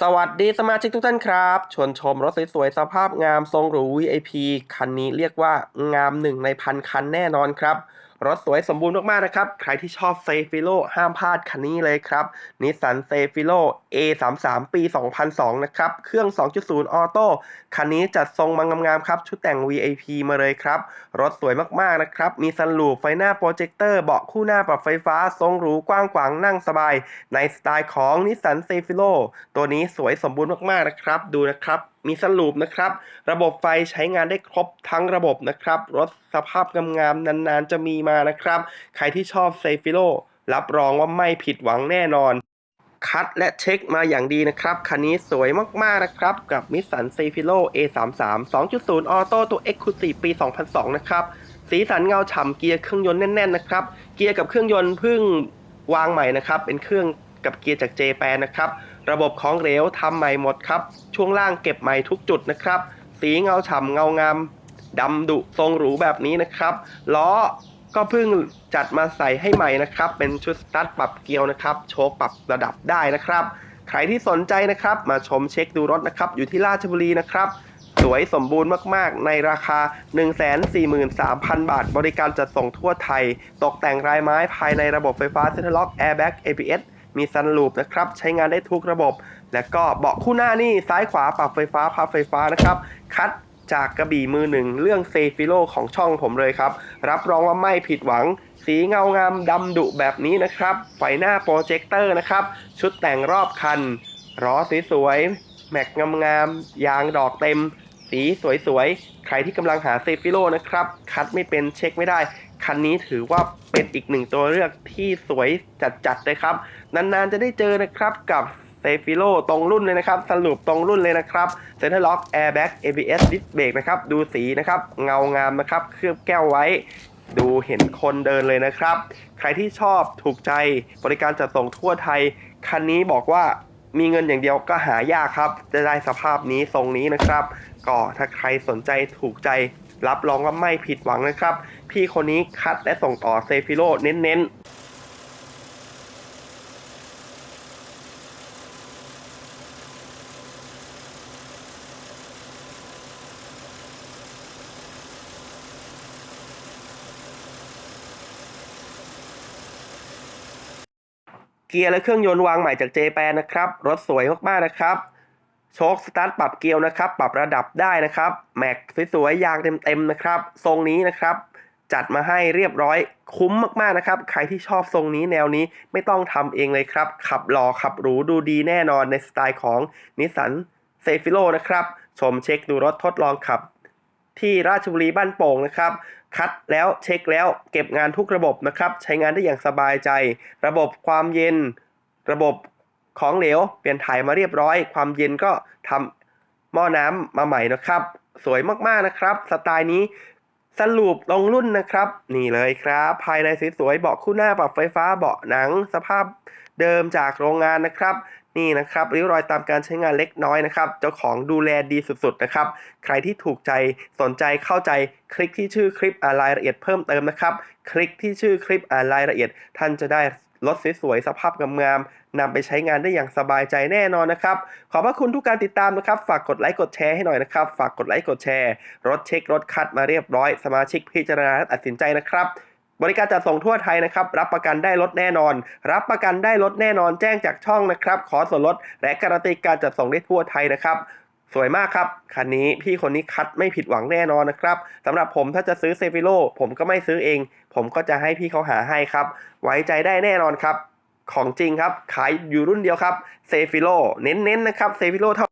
สวัสดีสมาชิกทุกท่านครับ ชวนชมรถสวยๆสภาพงามทรงหรู VIP คันนี้เรียกว่างามหนึ่งในพันคันแน่นอนครับ รถสวยสมบูรณ์มากๆนะครับ ใครที่ชอบเซฟิโลห้ามพลาดคันนี้เลยครับนิสสันเซฟิโล A33 ปี 2002 นะครับ เครื่อง 2.0 ออโต้คันนี้จัดทรงมางามๆครับ ชุดแต่ง VIP มาเลยครับ รถสวยมากๆนะครับ มีซันลูปไฟหน้าโปรเจคเตอร์ เบาะคู่หน้าปรับไฟฟ้า ทรงหรูกว้างขวางนั่งสบาย ในสไตล์ของนิสสันเซฟิโลตัวนี้สวยสมบูรณ์มากๆนะครับ ดูนะครับ มีสลูปนะครับ ระบบไฟใช้งานได้ครบทั้งระบบนะครับ รถสภาพงามๆนานๆจะมีมานะครับ ใครที่ชอบเซฟิโลรับรองว่าไม่ผิดหวังแน่นอน คัดและเช็คมาอย่างดีนะครับ คันนี้สวยมากๆนะครับ กับ Nissan c e f i l o A33 2.0ออโต้ตัว Exclusive ปี 2002 นะครับ สีสันเงาฉ่ำเกียร์เครื่องยนต์แน่นๆนะครับ เกียร์กับเครื่องยนต์เพิ่งวางใหม่นะครับ เป็นเครื่องกับเกียร์จากเจแปนนะครับ ระบบของเหลวทำใหม่หมดครับ ช่วงล่างเก็บใหม่ทุกจุดนะครับ สีเงาฉ่ำเงางามดำดุทรงหรูแบบนี้นะครับล้อก็เพิ่งจัดมาใส่ให้ใหม่นะครับ เป็นชุดสตาร์ทปรับเกียวนะครับโชคปรับระดับได้นะครับ ใครที่สนใจนะครับ มาชมเช็คดูรถนะครับ อยู่ที่ราชบุรีนะครับ สวยสมบูรณ์มากๆ ในราคา 143,000 บาท บริการจัดส่งทั่วไทย ตกแต่งรายไม้ภายในระบบไฟฟ้าเซ็นทรัลล็อกแอร์แบ็ก ABS มีซันลูปนะครับใช้งานได้ทุกระบบ และก็เบาะคู่หน้านี่ซ้ายขวาปรับไฟฟ้าพับไฟฟ้านะครับคัดจากกระบี่มือหนึ่งเรื่องเซฟิโลของช่องผมเลยครับ รับรองว่าไม่ผิดหวัง สีเงางามดำดุแบบนี้นะครับ ไฟหน้าโปรเจคเตอร์นะครับ ชุดแต่งรอบคันล้อสวยๆแม็กงามๆยางดอกเต็ม สีสวยๆ ใครที่กำลังหาเซฟิโลนะครับ คัดไม่เป็นเช็คไม่ได้ คันนี้ถือว่าเป็นอีกหนึ่งตัวเลือกที่สวยจัดๆเลยครับ นานๆจะได้เจอนะครับกับเซฟิโลตรงรุ่นเลยนะครับ สรุปตรงรุ่นเลยนะครับเซ็นทรัลล็อกแอร์แบ็ก ABS ดิสเบรกนะครับ ดูสีนะครับ เงางามนะครับ เคลือบแก้วไว้ ดูเห็นคนเดินเลยนะครับ ใครที่ชอบถูกใจบริการจัดส่งทั่วไทย คันนี้บอกว่า มีเงินอย่างเดียวก็หายากครับ จะได้สภาพนี้ทรงนี้นะครับ ก็ถ้าใครสนใจถูกใจรับรองว่าไม่ผิดหวังนะครับ พี่คนนี้คัดและส่งต่อเซฟิโลเน้นๆ เกียร์และเครื่องยนต์วางใหม่จากเจแปนนะครับ รถสวยมากๆนะครับโชคสตาร์ทปรับเกียร์นะครับ ปรับระดับได้นะครับ แม็กสวยๆยางเต็มๆนะครับ ทรงนี้นะครับ จัดมาให้เรียบร้อยคุ้มมากๆนะครับ ใครที่ชอบทรงนี้แนวนี้ไม่ต้องทำเองเลยครับ ขับหล่อขับหรูดูดีแน่นอนในสไตล์ของนิสสันเซฟิโลนะครับ ชมเช็คดูรถทดลองขับ ที่ราชบุรีบ้านโป่งนะครับ คัดแล้วเช็คแล้วเก็บงานทุกระบบนะครับ ใช้งานได้อย่างสบายใจ ระบบความเย็น ระบบของเหลว เปลี่ยนถ่ายมาเรียบร้อย ความเย็นก็ทำหม้อน้ำมาใหม่นะครับ สวยมากๆนะครับ สไตล์นี้สรุปลงรุ่นนะครับ นี่เลยครับ ภายในสวยๆเบาะคู่หน้าปรับไฟฟ้าเบาะหนังสภาพ เดิมจากโรงงานนะครับนี่นะครับริ้วรอยตามการใช้งานเล็กน้อยนะครับ เจ้าของดูแลดีสุดๆนะครับ ใครที่ถูกใจสนใจเข้าใจคลิกที่ชื่อคลิปอ่านรายละเอียดเพิ่มเติมนะครับ คลิกที่ชื่อคลิปอ่านรายละเอียด ท่านจะได้รถสวยๆสภาพงามๆนำไปใช้งานได้อย่างสบายใจแน่นอนนะครับ ขอบพระคุณทุกการติดตามนะครับ ฝากกดไลค์กดแชร์ให้หน่อยนะครับ ฝากกดไลค์กดแชร์ รถเช็ครถคัดมาเรียบร้อย สมาชิกพิจารณาตัดสินใจนะครับ บริการจัดส่งทั่วไทยนะครับ รับประกันได้รถแน่นอน รับประกันได้รถแน่นอนแจ้งจากช่องนะครับ ขอส่วนลดและการันตีการจัดส่งได้ทั่วไทยนะครับ สวยมากครับ คันนี้พี่คนนี้คัดไม่ผิดหวังแน่นอนนะครับสำหรับผมถ้าจะซื้อเซฟิโลผมก็ไม่ซื้อเอง ผมก็จะให้พี่เขาหาให้ครับ ไว้ใจได้แน่นอนครับ ของจริงครับ ขายอยู่รุ่นเดียวครับเซฟิโลเน้นๆนะครับเซฟิโลเท่า